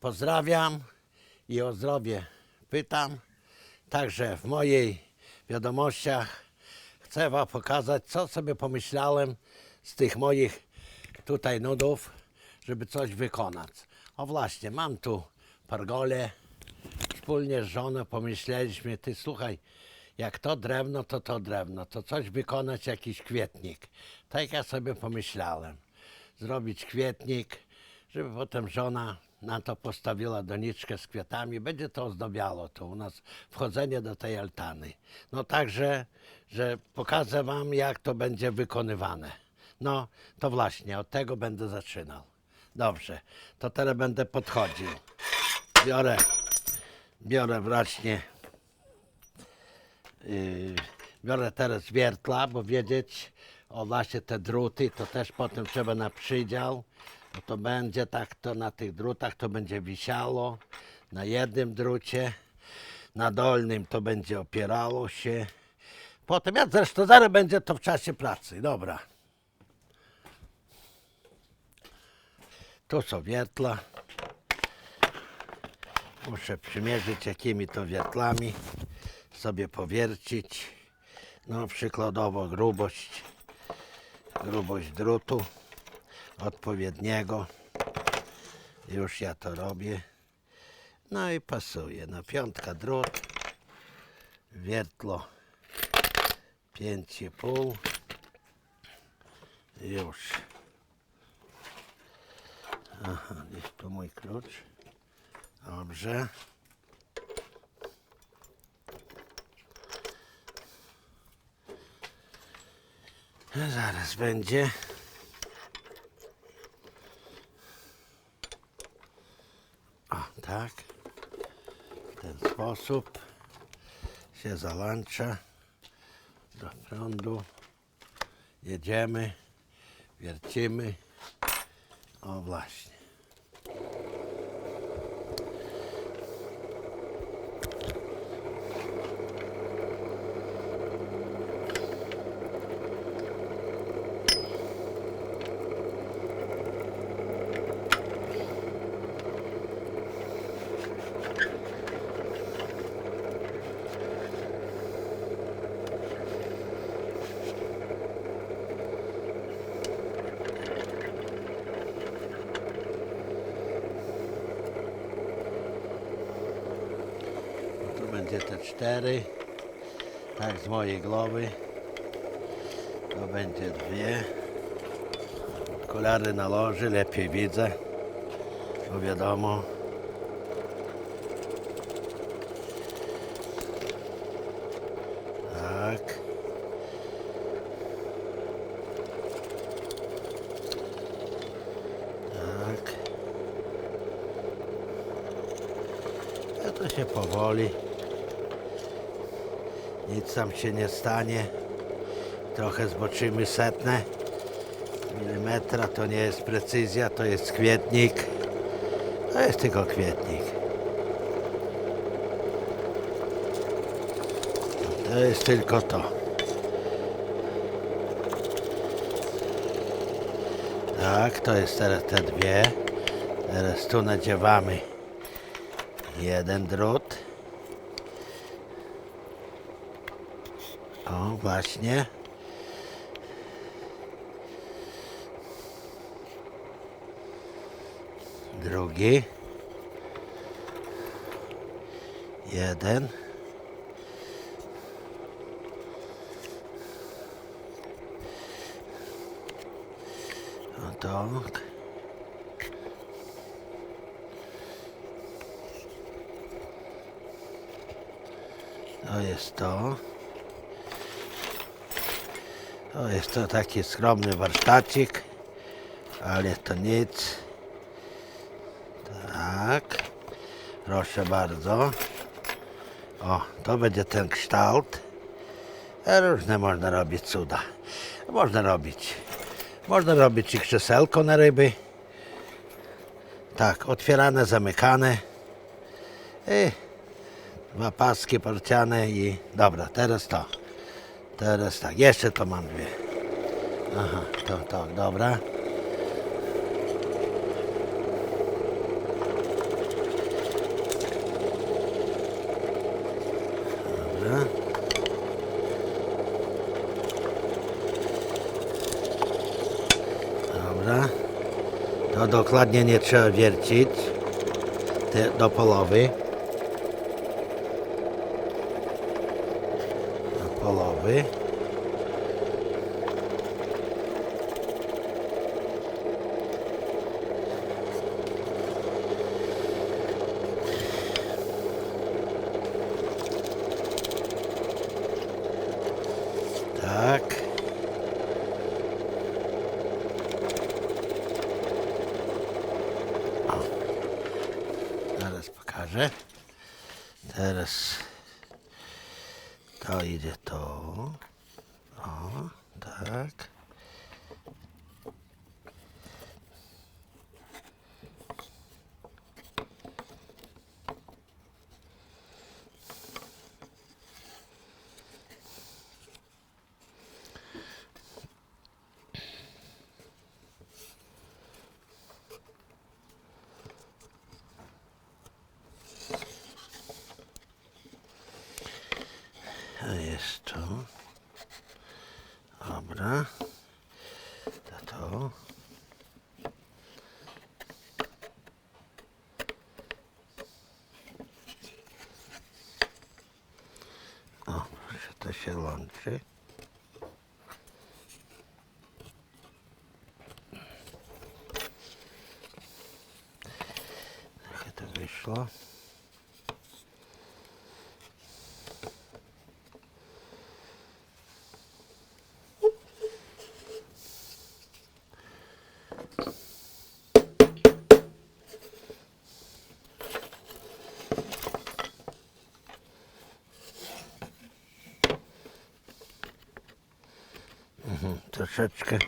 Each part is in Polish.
pozdrawiam i o zdrowie pytam. Także w mojej wiadomościach chcę Wam pokazać, co sobie pomyślałem z tych moich tutaj nudów, żeby coś wykonać. O właśnie, mam tu pargolę. Wspólnie z żoną pomyśleliśmy, ty słuchaj, jak to drewno, to to drewno, to coś wykonać, jakiś kwietnik. Tak ja sobie pomyślałem. Zrobić kwietnik, żeby potem żona na to postawiła doniczkę z kwiatami. Będzie to ozdabiało to u nas wchodzenie do tej altany. No także, że pokażę wam, jak to będzie wykonywane. No, to właśnie, od tego będę zaczynał. Dobrze, to teraz będę podchodził. Biorę, biorę właśnie Yy, biorę teraz wiertla, bo wiedzieć o właśnie te druty, to też potem trzeba na przydział, to będzie tak, to na tych drutach to będzie wisiało, na jednym drucie, na dolnym to będzie opierało się. Potem, ja zresztą zaraz będzie to w czasie pracy, dobra. Tu są wiertla. Muszę przymierzyć jakimi to wiertlami sobie powiercić. No przykładowo grubość, grubość drutu odpowiedniego. Już ja to robię. No i pasuje. No piątka drut, wiertlo 5,5. Już. Aha, gdzieś tu mój klucz. Dobrze. Zaraz będzie. Tak. W ten sposób się załącza do prądu. Jedziemy, wiercimy. O, właśnie. Tu będzie te cztery. Tak z mojej głowy. To będzie dwie. Okulary nałoży, lepiej widzę. Bo wiadomo. Tak. Tak. Ja to się powoli. Nic tam się nie stanie. Trochę zboczymy setne. Milimetra to nie jest precyzja, to jest kwietnik. To jest tylko kwietnik. To jest tylko to. Tak, to jest teraz te dwie. Teraz tu nadziewamy jeden drut. O, właśnie. Drugi. Jeden. O tak. To jest to. To jest to taki skromny warsztacik, ale to nic. Tak. Proszę bardzo. O, to będzie ten kształt. E, Różne można robić cuda. Można robić. Można robić i krzesełko na ryby. Tak, otwierane, zamykane. I dwa paski porciane i dobra, teraz to. Teraz tak, jeszcze to mam dwie. Aha, to, to, dobra. Dobra. Dobra. To dokładnie nie trzeba wiercić do połowy. Do połowy. Tak. O. Zaraz pokażę. Teraz to idzie to. O, tak. A jest to. Dobra. To to. O, proszę, to się łączy. Troszeczkę,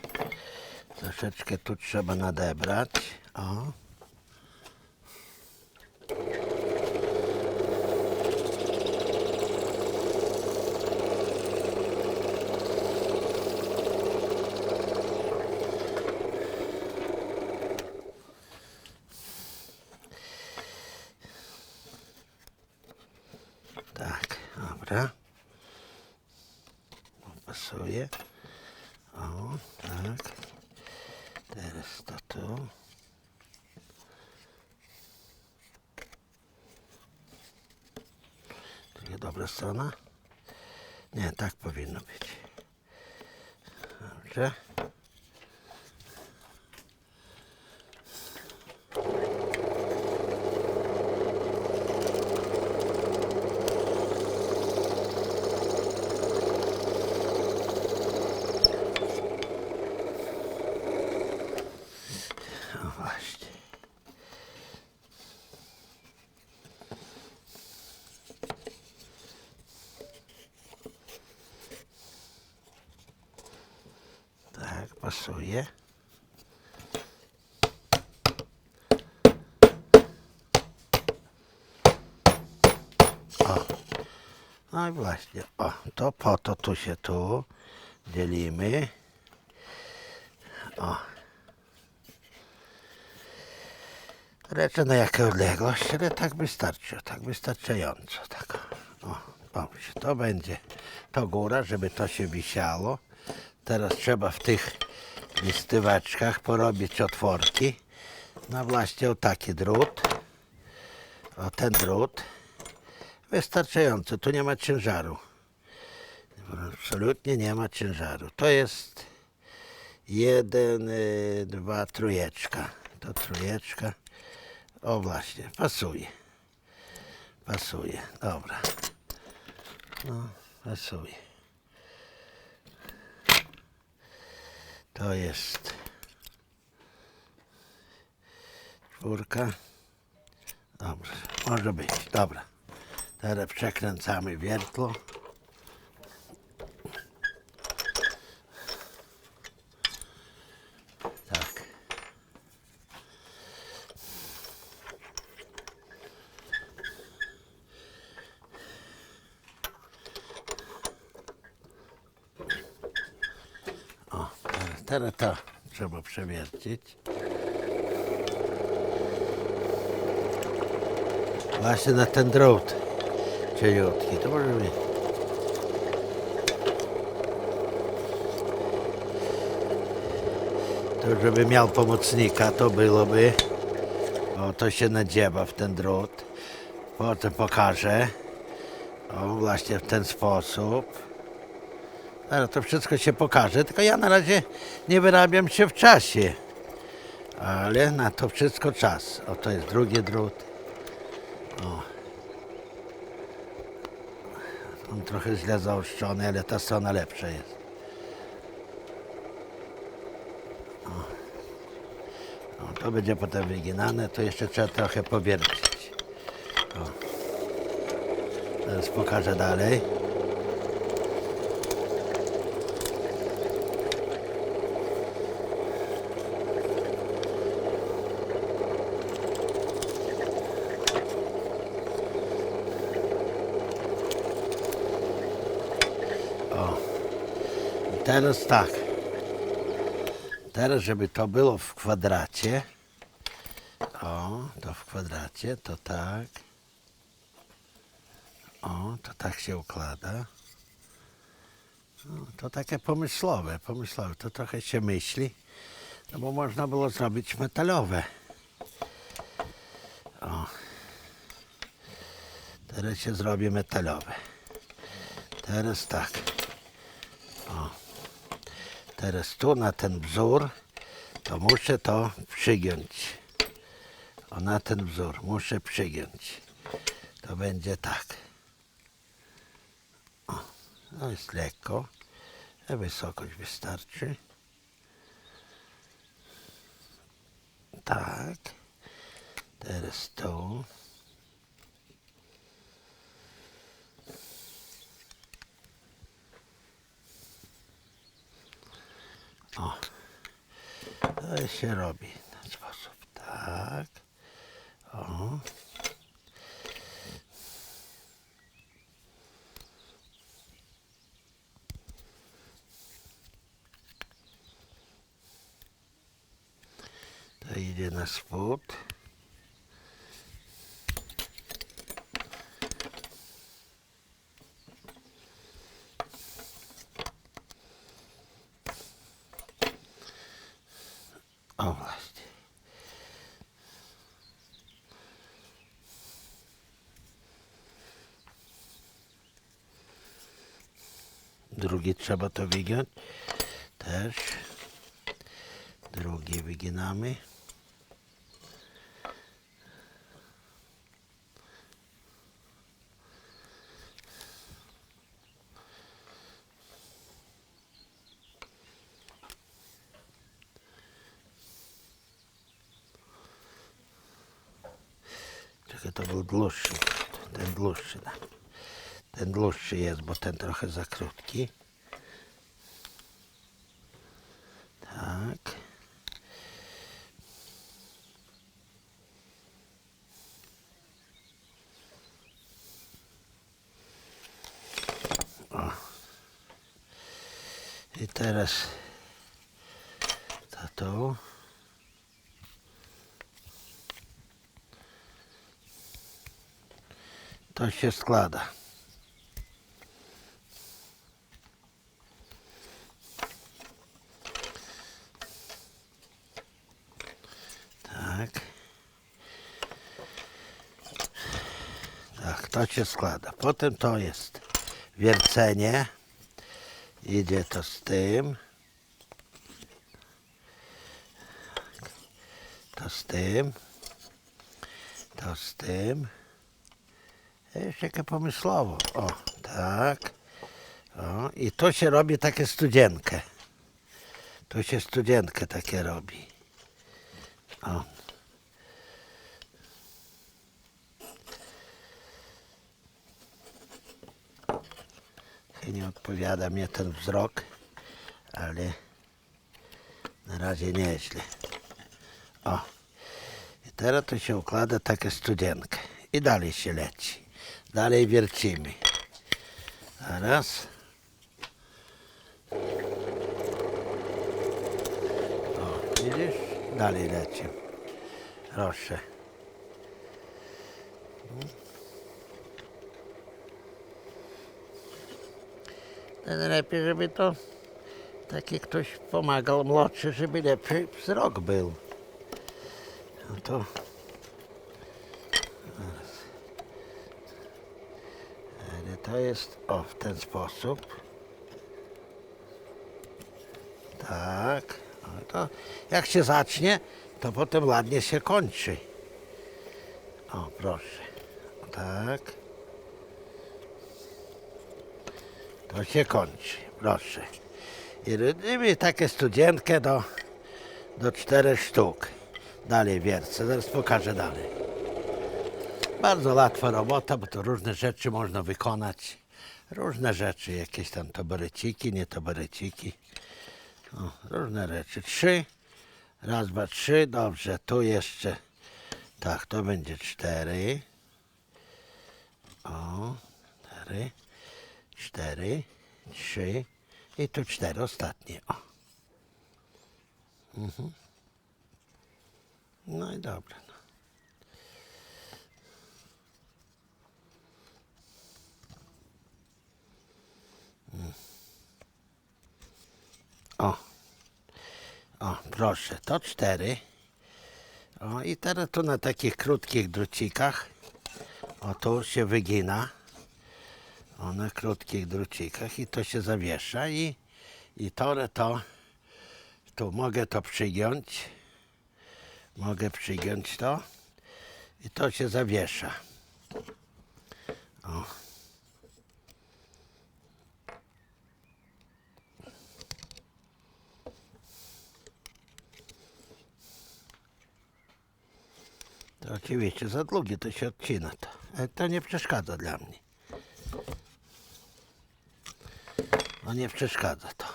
troszeczkę tu trzeba nadebrać. O. Tak, dobra. Pasuje. O, tak. Teraz to tu. To nie dobra strona? Nie, tak powinno być. Dobrze. O właśnie. Tak, pasuje. O. No i właśnie, o, to po to tu się tu dzielimy. O. Ręce na jaką odległość, ale tak wystarczy, tak wystarczająco. Tak. O, to będzie to góra, żeby to się wisiało. Teraz trzeba w tych listyweczkach porobić otworki. No właśnie o taki drut. O ten drut. Wystarczająco, tu nie ma ciężaru. Absolutnie nie ma ciężaru. To jest jeden, y, dwa, trójeczka. To trójeczka. O właśnie, pasuje. Pasuje, dobra. No, pasuje. To jest czwórka. Dobrze, może być, dobra. Teraz przekręcamy wiertło. Tak. O, teraz- to trzeba przewiercić. Właśnie na ten drut cieniutki, to może być. To żeby miał pomocnika, to byłoby. O, to się nadziewa w ten drut. Potem pokażę. O, właśnie w ten sposób. Ale to wszystko się pokaże, tylko ja na razie nie wyrabiam się w czasie. Ale na to wszystko czas. O, to jest drugi drut. O. On trochę źle zaostrzony, ale ta strona lepsza jest. O. O, to będzie potem wyginane, to jeszcze trzeba trochę powiercić. O. Teraz pokażę dalej. Teraz tak. Teraz, żeby to było w kwadracie. O, to w kwadracie, to tak. O, to tak się układa. No, to takie pomysłowe, pomysłowe. To trochę się myśli, no bo można było zrobić metalowe. O. Teraz się zrobi metalowe. Teraz tak. Teraz tu na ten wzór to muszę to przygiąć. O na ten wzór muszę przygiąć. To będzie tak. O, to jest lekko. A wysokość wystarczy. Tak. Teraz tu. O. To się robi w ten sposób. Tak. O. To idzie na spód. O właśnie. Drugi trzeba to wygiąć. Też. Drugi wyginamy. Czekaj, to był dłuższy. Ten dłuższy. da. Ten dłuższy jest, bo ten trochę za krótki. Tak. O. I teraz to tu. To się składa. Tak. Tak, to się składa. Potem to jest wiercenie. Idzie to z tym. To z tym. To z tym. Jeszcze takie pomysłowo. O, tak. O, i to się robi takie studzienkę. Tu się studzienkę takie robi. O. Nie odpowiada mnie ten wzrok, ale na razie nieźle. O. I teraz to się układa takie studzienkę. I dalej się leci. Dalej wiercimy. Raz. O, widzisz? Dalej leci. Proszę. Najlepiej, żeby to taki ktoś pomagał młodszy, żeby lepszy wzrok był. No to... Ale to jest o w ten sposób. Tak. No to jak się zacznie, to potem ładnie się kończy. O, proszę. Tak. To się kończy. Proszę. I robimy takie studzienkę do, do czterech sztuk. Dalej wiercę. Zaraz pokażę dalej. Bardzo łatwa robota, bo to różne rzeczy można wykonać. Różne rzeczy, jakieś tam toboreciki, nie toboreciki. O, różne rzeczy. Trzy. Raz, dwa, trzy. Dobrze, tu jeszcze. Tak, to będzie cztery. O, cztery. Cztery. Trzy. I tu cztery ostatnie. O. Mhm. No i dobra. No. O. O, proszę, to cztery. O, i teraz tu na takich krótkich drucikach, o tu się wygina. Na krótkich drucikach i to się zawiesza i, i to, to, tu mogę to przygiąć. Mogę przygiąć to i to się zawiesza. O. To oczywiście za długie to się odcina to. Ale to nie przeszkadza dla mnie. No nie przeszkadza to.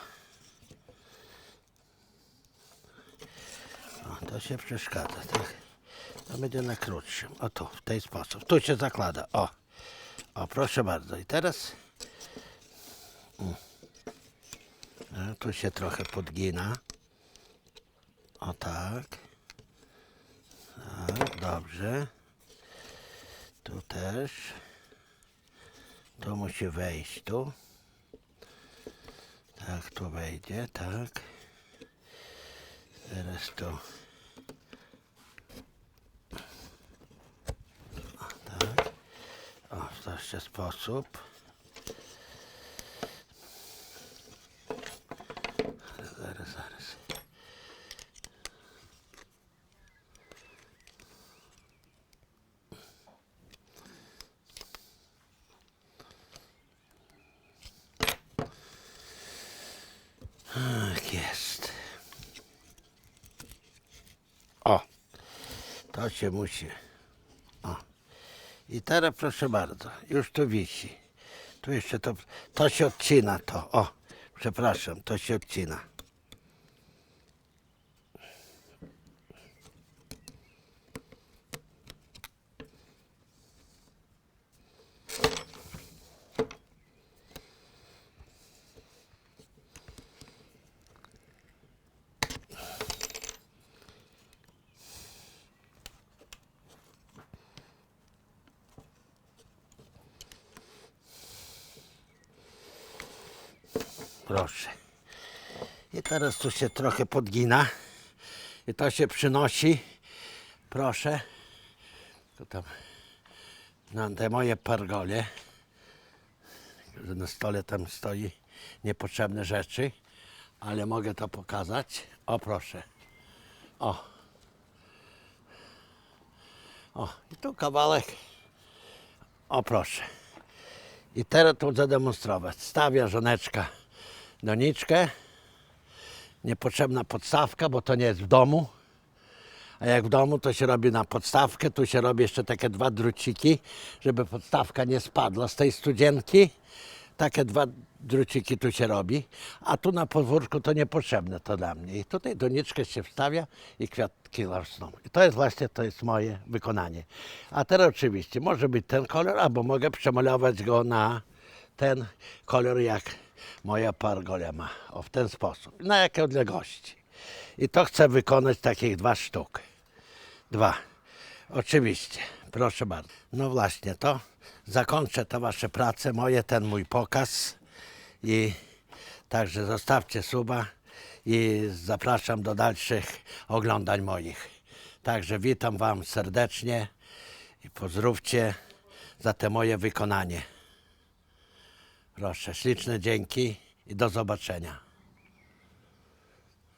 O, to się przeszkadza, tak? To będzie na krótszym. O tu, w ten sposób. Tu się zakłada. O. O, proszę bardzo. I teraz Mm. A, tu się trochę podgina. O tak. Tak, dobrze. Tu też. To musi wejść tu. Tak, tu wejdzie, tak. Teraz tu. O, tak. O, w taki sposób. Zaraz, zaraz, zaraz. Tak jest. O, to się musi. O. I teraz proszę bardzo, już tu wisi. Tu jeszcze to, to się odcina to. O, przepraszam, to się odcina. Proszę. I teraz tu się trochę podgina. I to się przynosi. Proszę. Tu tam na te moje pargole. Że na stole tam stoi niepotrzebne rzeczy. Ale mogę to pokazać. O proszę. O. O, i tu kawałek. O proszę. I teraz to zademonstrować. Stawia żoneczka doniczkę. Niepotrzebna podstawka, bo to nie jest w domu. A jak w domu, to się robi na podstawkę. Tu się robi jeszcze takie dwa druciki, żeby podstawka nie spadła z tej studzienki. Takie dwa druciki tu się robi. A tu na podwórku to niepotrzebne to dla mnie. I tutaj doniczkę się wstawia i kwiatki rosną. I to jest właśnie, to jest moje wykonanie. A teraz oczywiście może być ten kolor, albo mogę przemalować go na ten kolor, jak moja pargolia ma. O, w ten sposób. Na jakie odległości. I to chcę wykonać takich dwa sztuk. Dwa. Oczywiście. Proszę bardzo. No właśnie, to zakończę te wasze prace, moje, ten mój pokaz. I także zostawcie suba i zapraszam do dalszych oglądań moich. Także witam Wam serdecznie i pozdrówcie za te moje wykonanie. Proszę, śliczne dzięki i do zobaczenia.